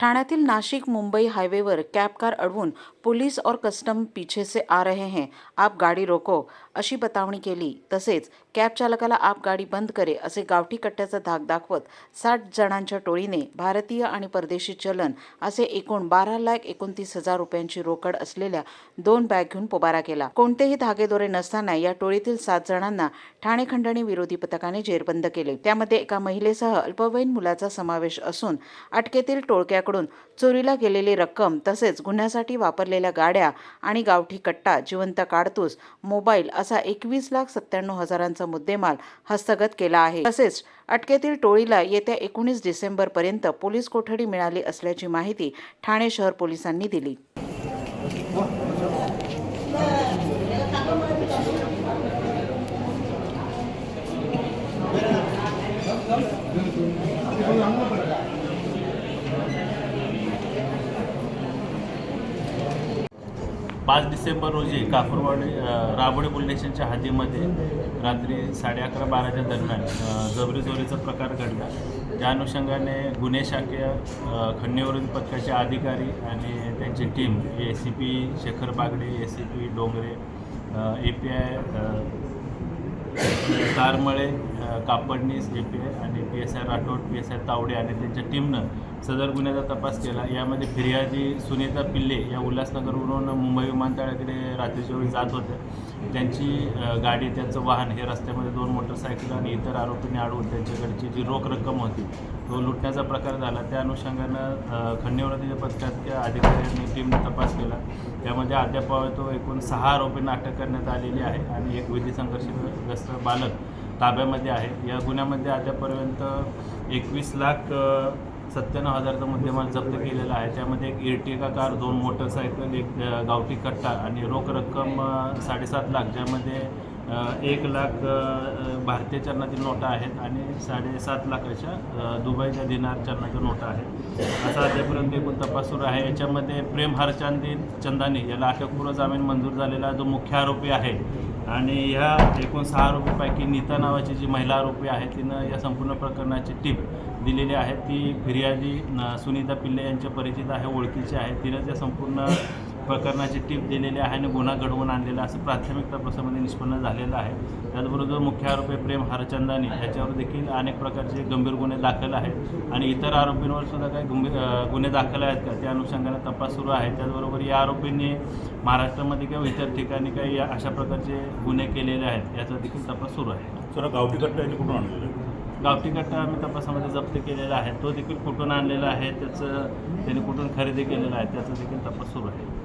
ठाण्यातील नाशिक मुंबई हायवेवर cab car अडवून पोलीस और कस्टम पीछे से आ रहे हैं. आप गाडी रोको अशी बतावणी केली. तसेच कॅब चालकाला आप गाडी बंद करे असे गावठी कट्ट्याचा धाक दाखवत साठ जणांच्या टोळीने भारतीय आणि परदेशी चलन असे एकूण बारा लाख एकोणतीस हजार रुपयांची रोकड असलेल्या दोन बॅग घेऊन पोबारा केला. कोणतेही धागेदोरे नसताना या टोळीतील सात जणांना ठाणे खंडणी विरोधी पथकाने जेरबंद केले. त्यामध्ये एका महिलेसह अल्पवयीन मुलाचा समावेश असून अटकेतील त्यांच्याकडून चोरीला गेलेली रक्कम तसेच गुन्ह्यासाठी वापरलेल्या गाड्या आणि गावठी कट्टा जिवंत काडतूस मोबाईल असा एकवीस लाख सत्त्याण्णव हजारांचा मुद्देमाल हस्तगत केला आहे. तसेच अटकेतील टोळीला येत्या एकोणीस डिसेंबर पर्यंत पोलीस कोठडी मिळाली असल्याची माहिती ठाणे शहर पोलिसांनी दिली. पाच डिसेंबर रोजी कापूरवाडी राबोडी पोलीस स्टेशनच्या हद्दीमध्ये रात्री साडे अकरा बाराच्या दरम्यान जबरी चोरीचा प्रकार घडला. त्या अनुषंगाने गुन्हे शाखे अ, पथकाचे अधिकारी आणि त्यांची team A C P Shekhar Bagde A C P Dongre A P I Taramale Kapadnis A P I आणि P S I Rathod P S I Tawde आणि त्यांच्या टीमनं सदर गुन्ह्याचा तपास केला. यामध्ये फिर्यादी सुनीता पिल्ले या उल्हासनगरवरून मुंबई विमानतळाकडे रात्रीच्या वेळी जात होत्या. त्यांची गाडी त्यांचं वाहन हे रस्त्यामध्ये दोन मोटरसायकल आणि इतर आरोपींनी अडवून त्यांच्याकडची जी रोख रक्कम होती तो लुटण्याचा प्रकार झाला. त्या अनुषंगानं अ, खंडणीवरतीच्या पथकाच्या अधिकाऱ्यांनी टीमने तपास केला. त्यामध्ये अद्याप तो एकूण सहा आरोपींना अटक करण्यात आलेली आहे आणि एक विधी संघर्षग्रस्त बालक ताब्यामध्ये आहे. या गुन्ह्यामध्ये आतापर्यंत एकवीस लाख सत्त्याण्णव हजारचा मुद्देमाल जप्त केलेला आहे. त्यामध्ये एक इर्टिगा कार दोन मोटरसायकल एक गावठी कट्टा आणि रोख रक्कम साडेसात लाख ज्यामध्ये एक लाख भारतीय चरणातील नोटा आहेत आणि साडेसात लाखाच्या दुबईच्या दिनार चरणाच्या नोटा आहेत. असा आतापर्यंत एकूण तपास सुरू आहे. याच्यामध्ये प्रेम हरचंदी चंदानी याला अटकपूर्व जामीन मंजूर झालेला जो मुख्य आरोपी आहे आणि ह्या एकूण सहा आरोपीपैकी नीता नावाची जी महिला आरोपी आहे तिनं या संपूर्ण प्रकरणाची टीप दिलेली आहे. ती फिर्यादी सुनीता पिल्ले यांच्या परिचित आहे ओळखीची आहे. तिनं त्या संपूर्ण प्रकरणाची टीप दिलेली आहे आणि गुन्हा घडवून आणलेला असं प्राथमिक तपासामध्ये निष्पन्न झालेलं आहे. त्याचबरोबर मुख्य आरोपी प्रेम हरचंदानी याच्यावर देखील अनेक प्रकारचे गंभीर गुन्हे दाखल आहेत. आणि इतर आरोपींवर सुद्धा काही गंभीर गुन्हे दाखल आहेत का? त्या अनुषंगाने तपास सुरू आहे. त्याचबरोबर या आरोपींनी महाराष्ट्रामध्ये किंवा इतर ठिकाणी काही अशा प्रकारचे गुन्हे केलेले आहेत. याचा देखील तपास सुरू आहे. सर गावठी कट्टा यांनी कुठून आणलेलं? गावठी कट्टा आम्ही तपासामध्ये जप्त केलेला आहे. तो देखील कुठून आणलेला आहे? त्याचं त्याने कुठून खरेदी केलेला आहे? त्याचा देखील तपास सुरू आहे.